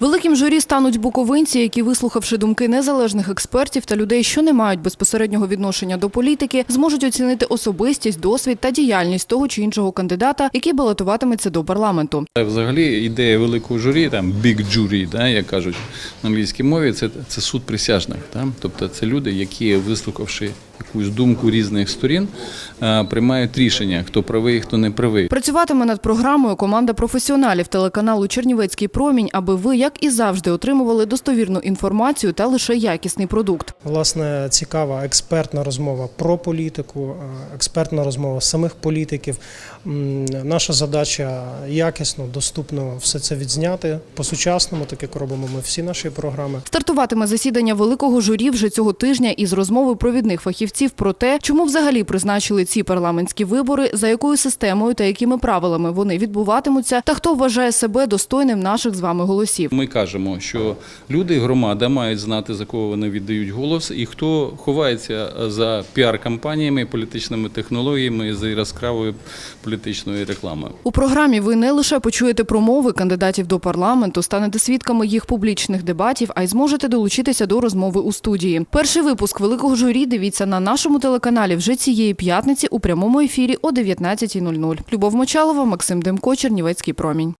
Великим журі стануть буковинці, які, вислухавши думки незалежних експертів та людей, що не мають безпосереднього відношення до політики, зможуть оцінити особистість, досвід та діяльність того чи іншого кандидата, який балотуватиметься до парламенту. Взагалі ідея великого журі, там big jury, да, як кажуть на англійській мові, це, це суд присяжних. Да? Тобто це люди, які, вислухавши якусь думку різних сторін, е, приймають рішення, хто правий, хто не правий. Працюватиме над програмою команда професіоналів телеканалу Чернівецький промінь, аби ви, як і завжди, отримували достовірну інформацію та лише якісний продукт. Власне, цікава експертна розмова про політику, е, експертна розмова самих політиків. Наша задача якісно, доступно все це відзняти по-сучасному, так як робимо ми всі наші програми. Стартуватиме засідання великого журі вже цього тижня із розмови провідних фахівців про те, чому взагалі призначили ці парламентські вибори, за якою системою та якими правилами вони відбуватимуться, та хто вважає себе достойним наших з вами голосів. Ми кажемо, що люди, громада мають знати, за кого вони віддають голос, і хто ховається за піар-кампаніями, політичними технологіями за яскравою політичною рекламою. У програмі ви не лише почуєте промови кандидатів до парламенту, станете свідками їх публічних дебатів, а й зможете долучитися до розмови у студії. Перший випуск великого журі дивіться на нашому телеканалі вже цієї п'ятниці у прямому ефірі о 19.00. Любов Мочалова, Максим Демко, Чернівецький промінь.